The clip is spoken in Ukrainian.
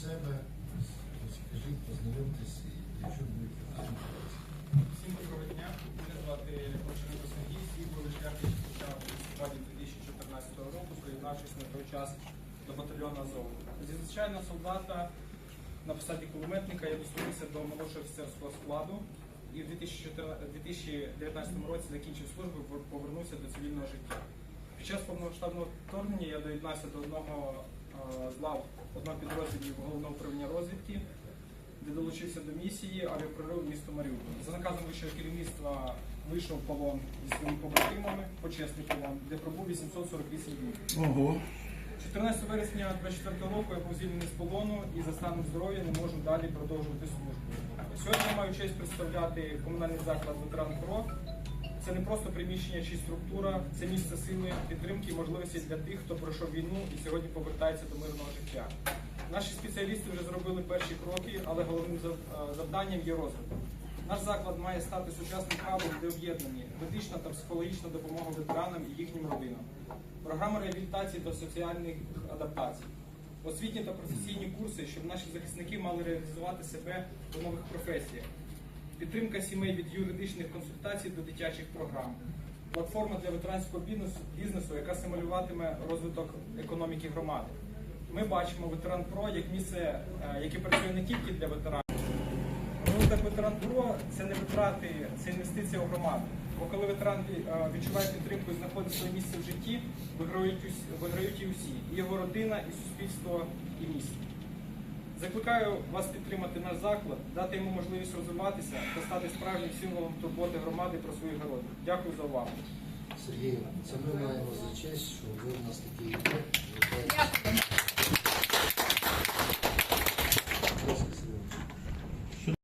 себе, розкажіть, познайомтесь якщо будете спілкуватися. Всім доброго дня. Мене звати Почеренко Сергій, свій бойовий шлях я листопаді 2014 року, приєднавшись на той час до батальйону Азов. Зі звичайного солдата на посаді кулеметника я дослужився до молодшого офіцерського складу і в 2019 році закінчив службу повернувся до цивільного життя. Під час повномасштабного вторгнення я доєднався до одного з лав одного підрозділів головного управління розвідки де долучився до місії авіапрорив місто Маріуполь. За наказом вищого керівництва вийшов полон зі своїми побратимами, почесний полон, де пробув 848 днів. Ого. 14 вересня 24 року я був звільнений з полону і за станом здоров'я не можу далі продовжувати службу. Сьогодні я маю честь представляти комунальний заклад ветеран ПРО. Це не просто приміщення чи структура, це місце сили, підтримки і можливості для тих, хто пройшов війну і сьогодні повертається до мирного життя. Наші спеціалісти вже зробили перші кроки, але головним е, завданням є розвиток. Наш заклад має стати сучасним хабом, де об'єднані медична та психологічна допомога ветеранам і їхнім родинам, програма реабілітації та соціальних адаптацій, освітні та професійні курси, щоб наші захисники мали реалізувати себе у нових професіях, підтримка сімей від юридичних консультацій до дитячих програм, платформа для ветеранського бізнесу, яка стимулюватиме розвиток економіки громади. Ми бачимо ветеран ПРО як місце, е, яке працює не тільки для ветеранів. Розвиток ветеран ПРО це не витрати, це інвестиція у громаду. Бо коли ветеран е, відчуває підтримку і знаходить своє місце в житті, виграють, виграють і усі, і його родина, і суспільство, і місто. Закликаю вас підтримати наш заклад, дати йому можливість розвиватися та стати справжнім символом турботи громади про свою городи. Дякую за увагу. Сергій, це ми маємо за честь,